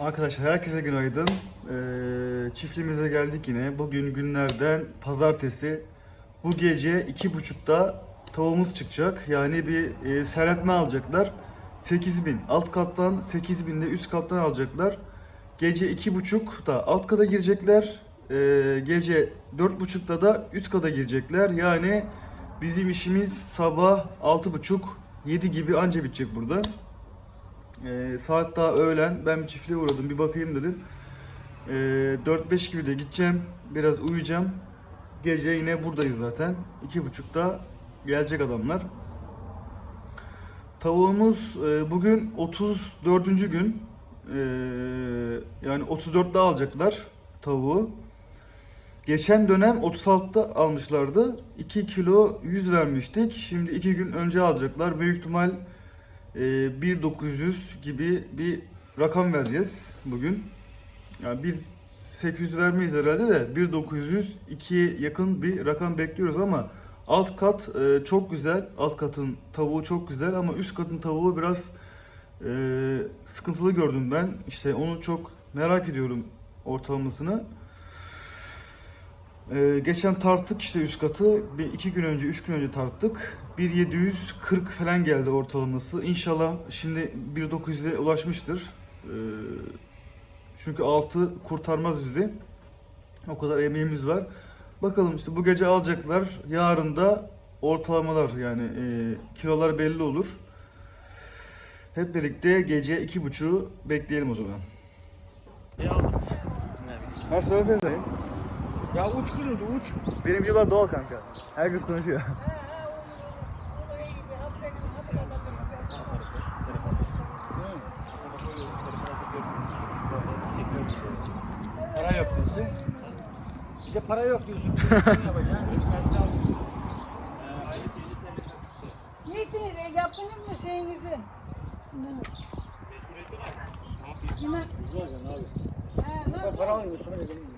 Arkadaşlar herkese günaydın. Ee, çiftliğimize geldik yine. Bugün günlerden pazartesi. Bu gece iki buçukta tavuğumuz çıkacak. Yani bir e, seyretme alacaklar. 8000 alt kattan 8000 de üst kattan alacaklar. Gece iki buçukta alt kata girecekler. Ee, gece dört buçukta da üst kata girecekler. Yani bizim işimiz sabah altı buçuk 7 gibi anca bitecek burada. Ee, saat daha öğlen. Ben bir çiftliğe uğradım. Bir bakayım dedim. Ee, 4-5 gibi de gideceğim. Biraz uyuyacağım. Gece yine buradayız zaten. 2.30'da gelecek adamlar. Tavuğumuz e, bugün 34. gün. Ee, yani 34'te alacaklar tavuğu. Geçen dönem 36'da almışlardı. 2 kilo 100 vermiştik. Şimdi 2 gün önce alacaklar. Büyük ihtimal e, 1.900 gibi bir rakam vereceğiz bugün. Yani 1.800 vermeyiz herhalde de 1.900 2'ye yakın bir rakam bekliyoruz ama alt kat e, çok güzel. Alt katın tavuğu çok güzel ama üst katın tavuğu biraz e, sıkıntılı gördüm ben. İşte onu çok merak ediyorum ortalamasını. Ee, geçen tarttık işte üst katı. Bir iki gün önce, üç gün önce tarttık. 1.740 falan geldi ortalaması. İnşallah şimdi 1.900'e ulaşmıştır. Ee, çünkü altı kurtarmaz bizi. O kadar emeğimiz var. Bakalım işte bu gece alacaklar. Yarın da ortalamalar yani e, kilolar belli olur. Hep birlikte gece iki buçuğu bekleyelim o zaman. Nasıl efendim? Ya uç kırıldı uç. Benim videolar doğal kanka. Herkes konuşuyor. Para yok diyorsun. Bir de para yok diyorsun. Ne yapacaksın? Ne ettiniz? E, yaptınız mı şeyinizi? Yine. Ha, Ben ha, para alayım sonra dedim. bakmadım ki, dur, duruma bakayım. Ne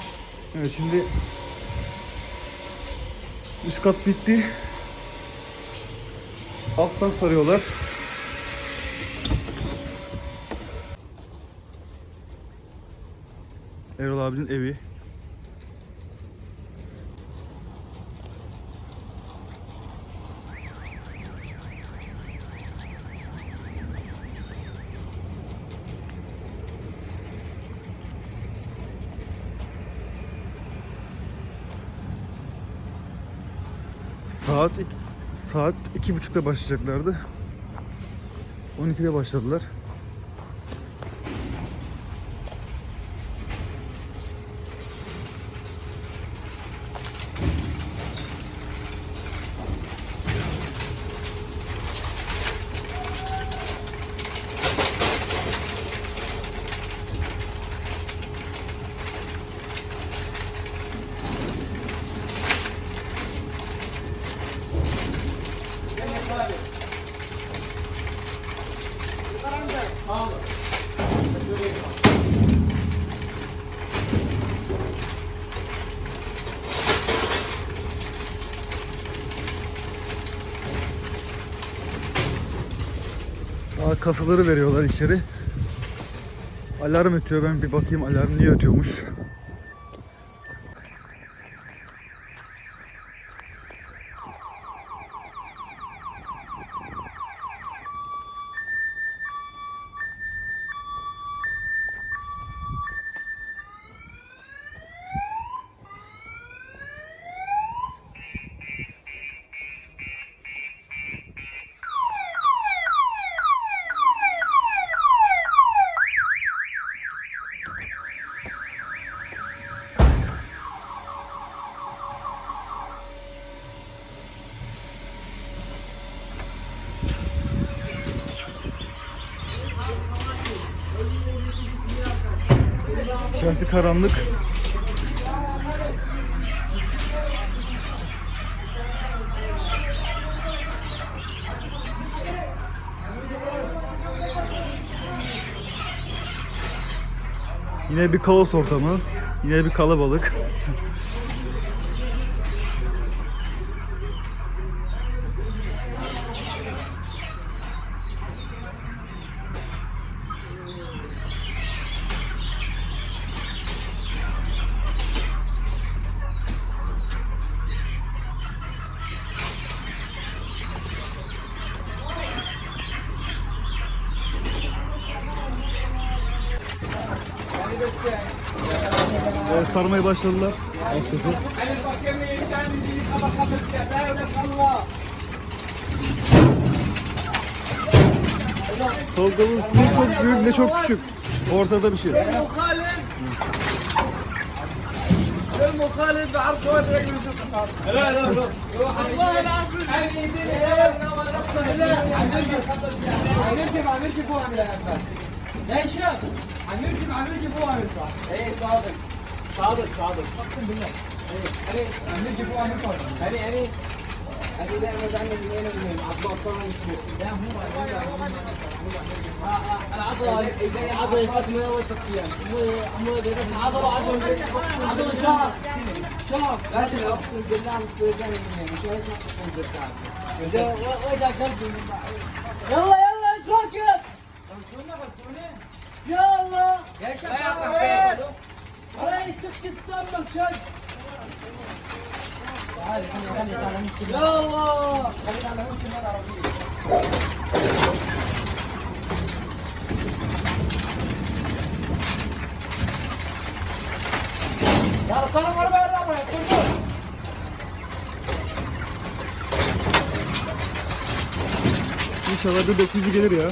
Evet şimdi üst kat bitti. Alttan sarıyorlar. Erol abinin evi. Saat saat iki buçukta başlayacaklardı. 12'de başladılar. Aa, kasaları veriyorlar içeri. Alarm ötüyor. Ben bir bakayım alarm niye ötüyormuş. İçerisi karanlık. Yine bir kaos ortamı. Yine bir kalabalık. Evet, sarmaya başladılar. Açıkçası. Tavuklarımız ne çok büyük ne çok küçük. Ortada bir şey. المخالف بعرف وين رجل لا لا لا والله العظيم عملتي عملتي فوق من يا شباب عميلتي عميلتي ابوها يطلع إيه صادق. صادق صادق. أقسم بالله. إيه عميلتي ابوها يطلع هني هني. هني لا ما زعلنا من هنا من هنا عطلة صار مشروع لا هو العضلة جاي عضلة فاطمة وثلاث أيام مو عضلة عضلة عضلة شهر شهر لازم اقسم بالله أنت جاي من هنا. مش لازم تقوم بالتعب وإذا قلبي يلا يلا إيش راكب؟ خلصونا خلصونا Ya Allah. Yaşa kahve. Parayı sık gitsen bak sen. Ya Allah. Ya kanım var ben arabaya. İnşallah bir 900 gelir ya.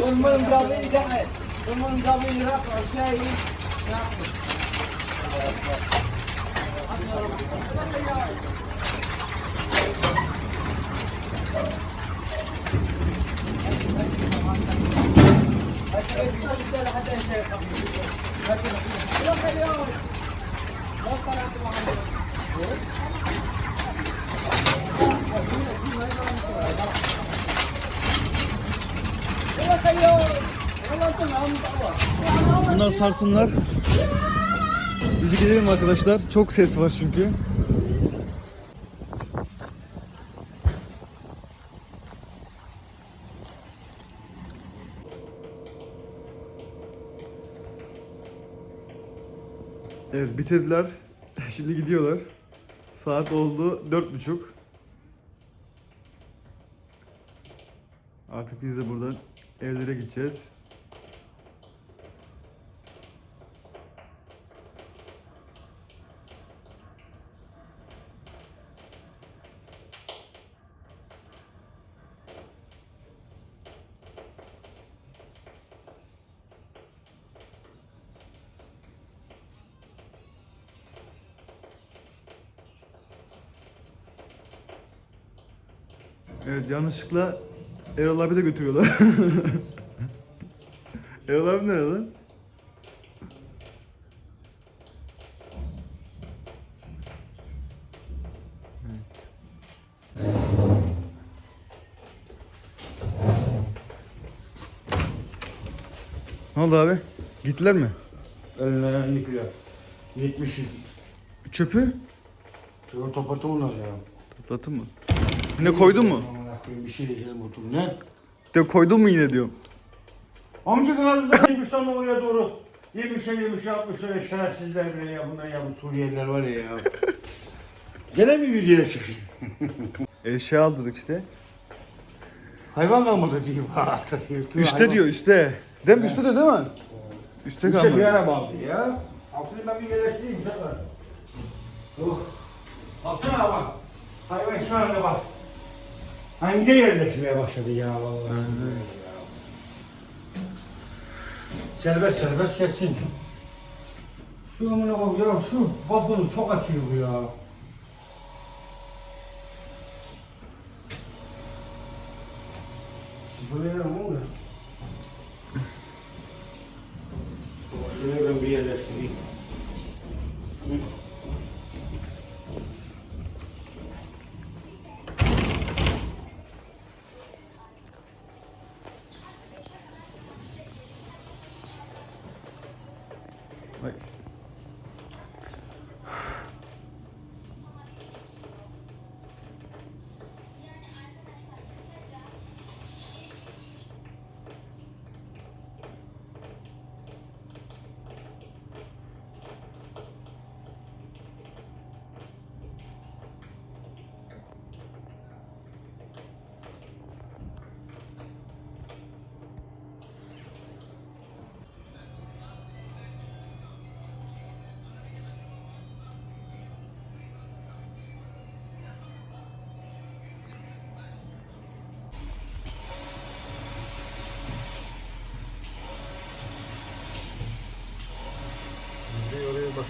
والمنقابين تحت والمنقابين رفعوا شيء نعم Bunlar sarsınlar. Bizi gidelim arkadaşlar. Çok ses var çünkü. Evet bitirdiler. Şimdi gidiyorlar. Saat oldu dört buçuk. Artık biz de buradan evlere gideceğiz. Evet yanlışlıkla Erol abi de götürüyorlar. Erol abi nerede lan? Ne oldu abi? Gittiler mi? Önlerini yıkıyor. 70 Çöpü? Şöyle toplattım onlar ya. Topladın mı? Yine koydun mu? Amına koyayım bir şey diyeceğim otur. Ne? De koydun mu yine diyorum. Amca karşıda yemiş sonra oraya doğru. Yemişler yemişler yapmışlar şerefsizler bile ya bunlar ya bu Suriyeliler var ya ya. Gene mi videoya çıkayım? Eşya aldırdık işte. Hayvan kalmadı diyeyim. Ha. Üste Hayvan- diyor üste. Değil mi? Üste de değil mi? Üste İşte bir kalmadı. araba aldı ya. Altını ben bir yerleştireyim canlar. Oh. Baksana bak. Hayvan şu anda bak. Hangi yerleşmeye başladı ya vallahi. Ya. Serbest serbest kessin. Şu amına bak ya şu bafonu çok açıyor bu ya. Böyle yerim oğlum. Şuraya ben bir yerleştireyim.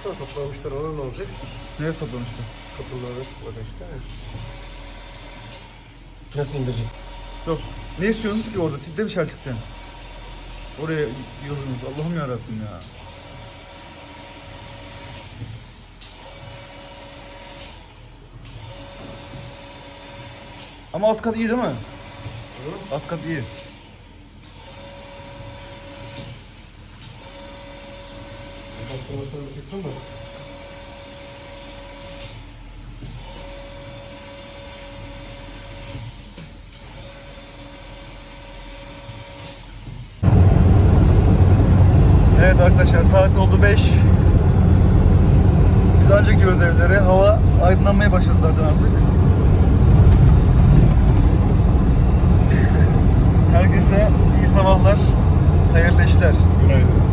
Baksana toplamışlar ona ne olacak? Neye toplamışlar? Kapıları bak işte. Nasıl indirecek? Yok. Ne istiyorsunuz ki orada? Tiple bir şeltikten. Oraya yolunuz. Allah'ım yarabbim ya. Ama alt kat iyi değil mi? Alt kat iyi. Baksana sonra çıksın da. Evet arkadaşlar saat oldu 5. Biz ancak gidiyoruz evlere. Hava aydınlanmaya başladı zaten artık. Herkese iyi sabahlar. Hayırlı işler. Günaydın.